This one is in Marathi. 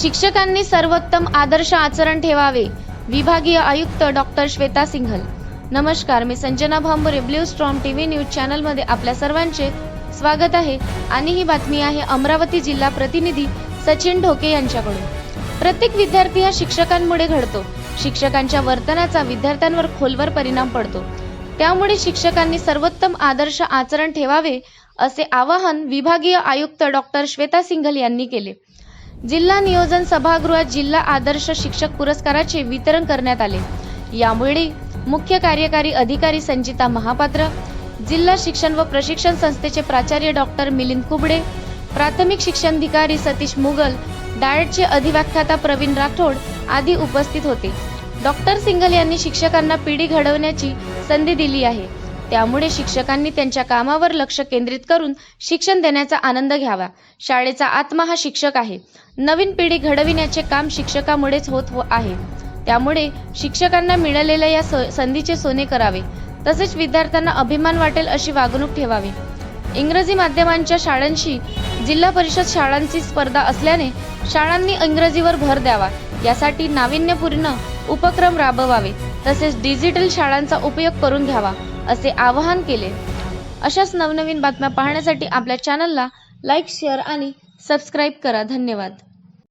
शिक्षकांनी सर्वोत्तम आदर्श आचरण ठेवावे विभागीय आयुक्त डॉक्टर श्वेता सिंघल. नमस्कार मी Sanjana Bhambure blue storm TV news चॅनलमध्ये आपल्या सर्वांचे स्वागत आहे. आणि ही बातमी आहे अमरावती जिल्हा प्रतिनिधी सचिन ढोके यांच्याकडून. प्रत्येक विद्यार्थी हा शिक्षकांमुळे घडतो. शिक्षकांच्या वर्तनाचा विद्यार्थ्यांवर खोलवर परिणाम पडतो. त्यामुळे शिक्षकांनी सर्वोत्तम आदर्श आचरण ठेवावे असे आवाहन विभागीय आयुक्त डॉक्टर श्वेता सिंघल यांनी केले. जिल्हा नियोजन सभागृहात जिल्हा आदर्श शिक्षक पुरस्काराचे वितरण करण्यात आले. यामुळे मुख्य कार्यकारी अधिकारी संचिता महापात्र जिल्हा शिक्षण व प्रशिक्षण संस्थेचे प्राचार्य डॉक्टर मिलिंद कुबडे प्राथमिक शिक्षणाधिकारी सतीश मुगल डाएटचे अधिव्याख्याता प्रवीण राठोड आदी उपस्थित होते. डॉक्टर सिंगल यांनी शिक्षकांना पिढी घडवण्याची संधी दिली आहे. त्यामुळे शिक्षकांनी त्यांच्या कामावर लक्ष केंद्रित करून शिक्षण देण्याचा आनंद घ्यावा. शाळेचा आत्मा हा शिक्षक आहे. नवीन पिढी घडविण्याचे काम शिक्षकामुळेच होत हो- आहे. त्यामुळे शिक्षकांना मिळालेल्या या स- संधीचे सोने करावे. तसेच विद्यार्थ्यांना अभिमान वाटेल अशी वागणूक ठेवावी. इंग्रजी माध्यमांच्या शाळांशी जिल्हा परिषद शाळांची स्पर्धा असल्याने शाळांनी इंग्रजीवर भर द्यावा. यासाठी नाविन्यपूर्ण उपक्रम राबवावे. तसेच डिजिटल शाळांचा उपयोग करून घ्यावा. असे आवाहन केले. अशाच नवनवीन बातम्या पाहण्यासाठी आपल्या चॅनलला लाईक शेअर आणि सबस्क्राईब करा. धन्यवाद.